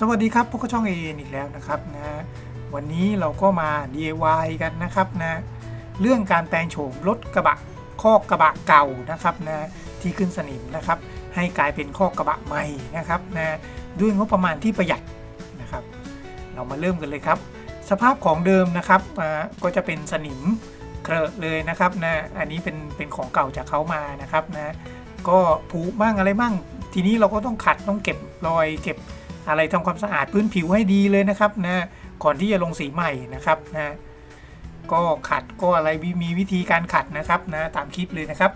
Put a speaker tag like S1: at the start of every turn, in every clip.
S1: สวัสดีครับพวกบช่องเอ็นอีกแล้วนะครับนะวันนี้เราก็มา DIY กันนะครับนะเรื่องการแปลงโฉมรถกระบะข้อกกระบะเก่านะครับนะที่ขึ้นสนิมนะครับ ให้กลายเป็นข้อกระบะใหม่นะครับนะด้วยงบประมาณที่ประหยัดนะครับ เรามาเริ่มกันเลยครับ สภาพของเดิมนะครับอ่าก็จะเป็นสนิมเครอะเลยนะครับนะอันนี้เป็นเป็นของเก่าจากเขามานะครับนะก็ผุบ้างอะไรบ้างทีนี้เราก็ต้องขัดต้องเก็บรอยเก็บ อะไรทำความสะอาดพื้นผิวให้ดีเลยนะครับนะก่อนที่จะลงสีใหม่นะครับนะก็ขัดก็อะไรมีวิธีการขัดนะครับนะตามคลิปเลยนะครับ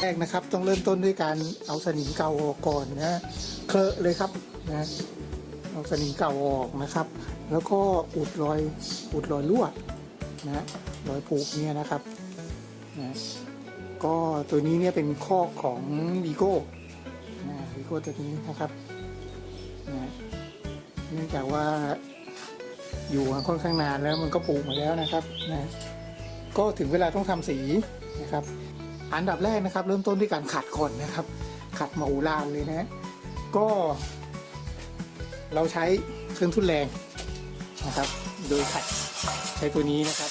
S1: แรกนะครับต้องเริ่มต้นด้วยการเอาสนิมเก่าออกก่อนนะเคลอะเลยครับนะเอาสนิมเก่าออกนะครับ แล้วก็อุดรอยอุดรอยลวนะรอยผูกเนี่ยนะครับนะก็ตัวนี้เนี่ยเป็นข้อของวีโก้นะวีโก้ตัวนี้นะครับ เนื่องจากว่าอยู่มาค่อนข้างนานแล้วมันก็ปลูกมาแล้วนะครับนะก็ถึงเวลาต้องทำสีนะครับ อันดับแรกนะครับ เริ่มต้นด้วยการขัดก่อนนะครับ ขัดหมูลานเลยนะก็ เราใช้เครื่องทุนแรงนะครับ โดยขัดใช้ตัวนี้นะครับ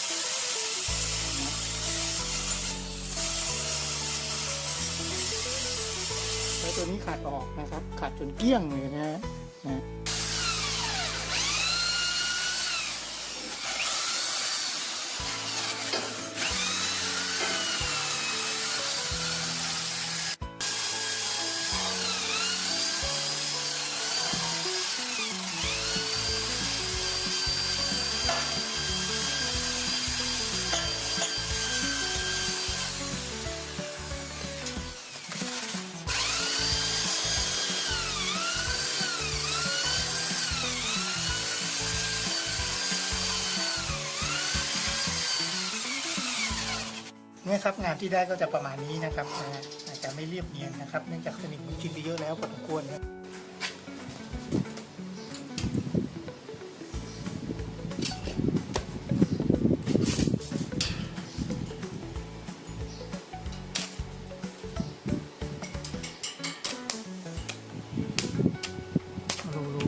S1: แล้ตัวนี้ขัดออกนะครับ ขัดจนเกลี้ยงเลยนะฮะ น เนี่ยครับงานที่ได้ก็จะประมาณนี้นะครับอาจจะไม่เรียบเนียนนะครับเนื่องจากสนิมมันชินไปเยอะแล้วพอสมควรนะรูรู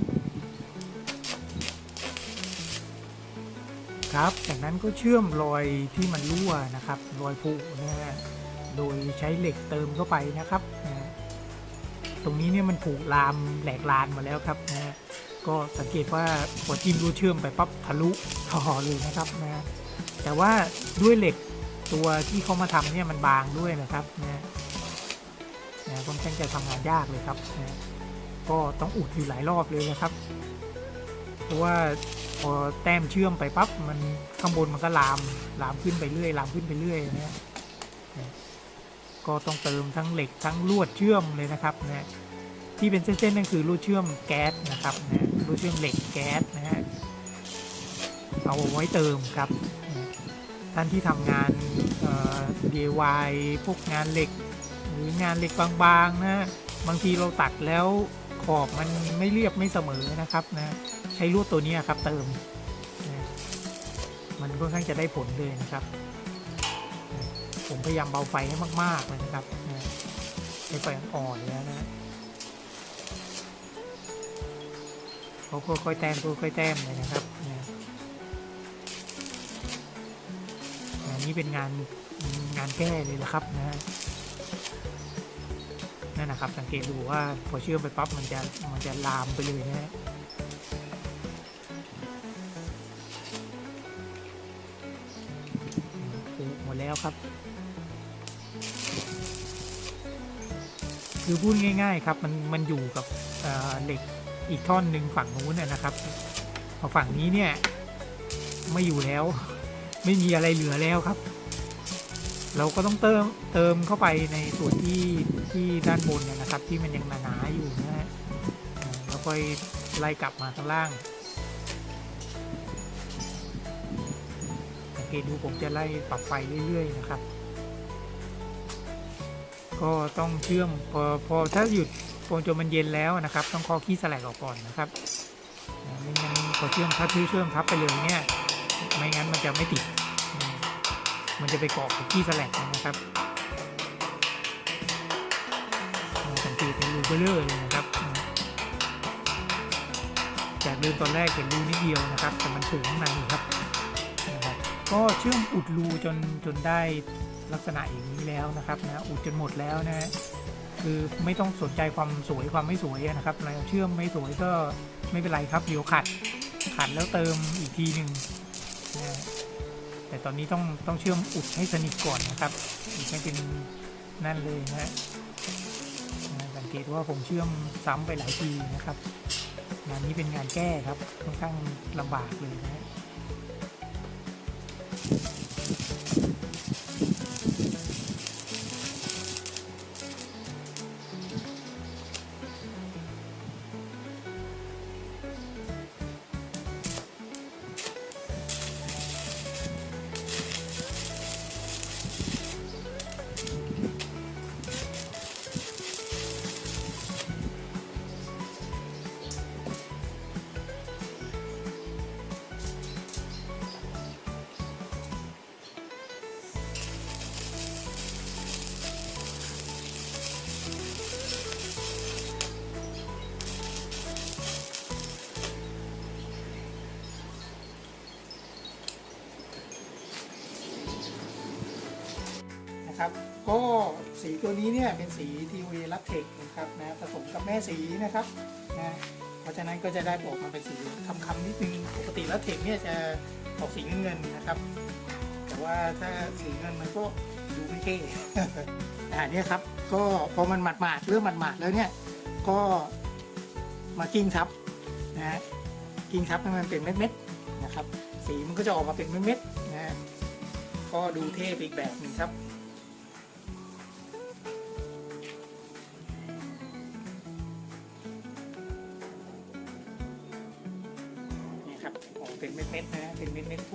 S1: ครับ จากนั้นก็เชื่อมรอยที่มันรั่วนะครับ รอยผุนะฮะโดยใช้เหล็กเติมเข้าไปนะครับนะตรงนี้เนี่ยมันผุลามแหลกลานมาแล้วครับนะฮะก็สังเกตว่าพอจิ้มรูเชื่อมไปปั๊บทะลุท่อเลยนะครับนะฮะแต่ว่าด้วยเหล็กตัวที่เขามาทำเนี่ยมันบางด้วยนะครับนะฮะนะค่อนข้างจะทำงานยากเลยครับนะก็ต้องอุดอยู่หลายรอบเลยนะครับ เพราะว่าพอแต้มเชื่อมไปปั๊บมันข้างบนมันก็ลามลามขึ้นไปเรื่อยลามขึ้นไปเรื่อยนะฮะก็ต้องเติมทั้งเหล็กทั้งลวดเชื่อมเลยนะครับนะที่เป็นเส้นๆนั่นคือลวดเชื่อมแก๊สนะครับนะลวดเชื่อมเหล็กแก๊สนะฮะเอาไว้เติมครับท่านที่ทำงานเอ่อ DIY พวกงานเหล็ก หรืองานเหล็กบางๆนะบางทีเราตัดแล้ว ขอบมันไม่เรียบไม่เสมอนะครับนะใช้ลวดตัวนี้ครับเติมนะมันค่อนข้างจะได้ผลเลยนะครับ ผมพยายามเบาไฟให้มากๆเลยนะครับนะใช้ไฟอ่อนแล้วนะเขาค่อยๆแต้มค่อยๆแต้มเลยนะครับนะนนี้เป็นงานงานแก้เลยนะครับนะ นั่นนะครับ สังเกตดูว่าพอเชื่อมไปปั๊บมันจะมันจะลามไปเลยนะฮะหมดแล้วครับคือพูดง่าย ๆ ครับ มันมันอยู่กับเเหล็กอีกท่อนหนึ่งฝั่งนู้นนะครับพอฝั่งนี้เนี่ย ไม่อยู่แล้ว ไม่มีอะไรเหลือแล้วครับ เราก็ต้องเติมเติมเข้าไปในส่วนที่ที่ด้านบนเนยนะครับ ที่มันยังหนาๆอยู่นะฮะอ่าแล้วค่อยไล่กลับมาข้างล่างสังเกตดูผมจะไล่ปรับไฟเรื่อยๆนะครับ ก็ต้องเชื่อมพอพอถ้าหยุดโปรจนมันเย็นแล้วนะครับ ต้องคอขี้สแลกออกก่อนนะครับไม่งั้นพอเชื่อมถ้าเชื่อมทับไปเลยเนี่ยไม่งั้นมันจะไม่ติด มันจะไปเกาะกับขี้สแลกนะครับสังเกตเป็นรูเบลเลอร์เลยนะครับ จากเดิมตอนแรกเห็นรูนิดเดียวนะครับ แต่มันถึงข้างในครับนะครับ ก็เชื่อมอุดรูจนจนได้ลักษณะอย่างนี้แล้วนะครับนะอุดจนหมดแล้วนะฮะคือไม่ต้องสนใจความสวยความไม่สวยนะครับเราเชื่อมไม่สวยก็ไม่เป็นไรครับเดี๋ยวขัดขัดแล้วเติมอีกทีหนึ่งนะ แต่ตอนนี้ต้องต้องเชื่อมอุดให้สนิทก่อนนะครับอุดให้เป็นนั่นเลยนะฮะสังเกตว่าผมเชื่อมซ้ำไปหลายทีนะครับงานนี้เป็นงานแก้ครับค่อนข้างลำบากเลยนะฮะ นะครับ ก็สีตัวนี้เนี่ยเป็นสีทีวีลักเทคนะครับนะผสมกับแม่สีนะครับนะเพราะฉะนั้นก็จะได้ออกมาเป็นสีคำนิดนึงปกติลักเทคเนี่ยจะออกสีเงินนะครับ แต่ว่าถ้าสีเงินมันก็ดูไม่เท่อ่าเนี่ยครับก็พอมันหมาดๆเริ่มหมาดๆแล้วเนี่ยก็มากิ้งทับนะฮะกิ้งทับให้มันเป็นเม็ดๆนะครับ สีมันก็จะออกมาเป็นเม็ดๆนะฮะก็ดูเท่ไปอีกแบบหนึงครับ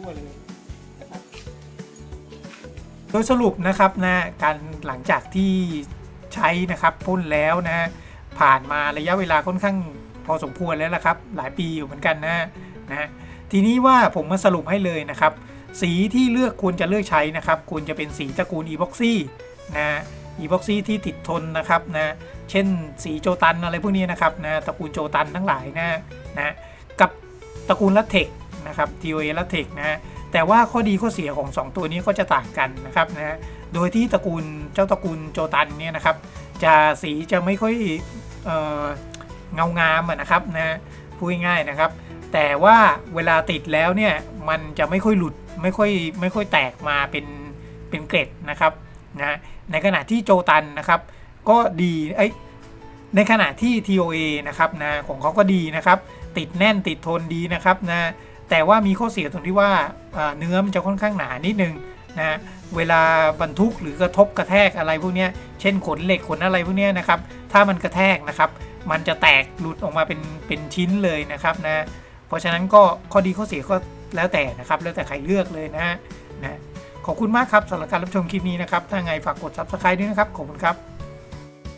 S1: มดเลยนะครับโดยสรุปนะครับนะการหลังจากที่ใช้นะครับพ่นแล้วนะผ่านมาระยะเวลาค่อนข้างพอสมควรแล้วละครับ หลายปีอยู่เหมือนกันนะนะทีนี้ว่าผมมาสรุปให้เลยนะครับ สีที่เลือกควรจะเลือกใช้นะครับ ควรจะเป็นสีตระกูลอีบ็อกซี่นะอีบ็อกซี่ที่ติดทนนะครับนะเช่นสีโจตันอะไรพวกนี้นะครับนะตระกูลโจตันทั้งหลายนะนะกับตระกูลลัตเทค นะครับ TOA ลัตเทคนะแต่ว่าข้อดีข้อเสียของ 2 ตัวนี้ก็จะต่างกันนะครับนะโดยที่ตระกูลเจ้าตระกูลโจตันเนี่ยนะครับ จะสีจะไม่ค่อยเออเงางามอะนะครับนะพูดง่ายๆนะครับ แต่ว่าเวลาติดแล้วเนี่ยมันจะไม่ค่อยหลุดไม่ค่อยไม่ค่อยแตกมาเป็นเป็นเกล็ดนะครับนะในขณะที่โจตันนะครับก็ดีเอ้ยในขณะที่ TOA นะครับนะของเขาก็ดีนะครับ ติดแน่นติดทนดีนะครับนะ แต่ว่ามีข้อเสียตรงที่ว่าเนื้อมันจะค่อนข้างหนานิดนึงนะเวลาบรรทุกหรือกระทบกระแทกอะไรพวกนี้เช่นขนเหล็กขนอะไรพวกนี้นะครับ ถ้ามันกระแทกนะครับ มันจะแตกหลุดออกมาเป็นเป็นชิ้นเลยนะครับนะเพราะฉะนั้นก็ข้อดีข้อเสียก็แล้วแต่นะครับ แล้วแต่ใครเลือกเลยนะฮะนะขอบคุณมากครับสำหรับการรับชมคลิปนี้นะครับ ถ้าไงฝากกด subscribe ด้วยนะครับ ขอบคุณครับ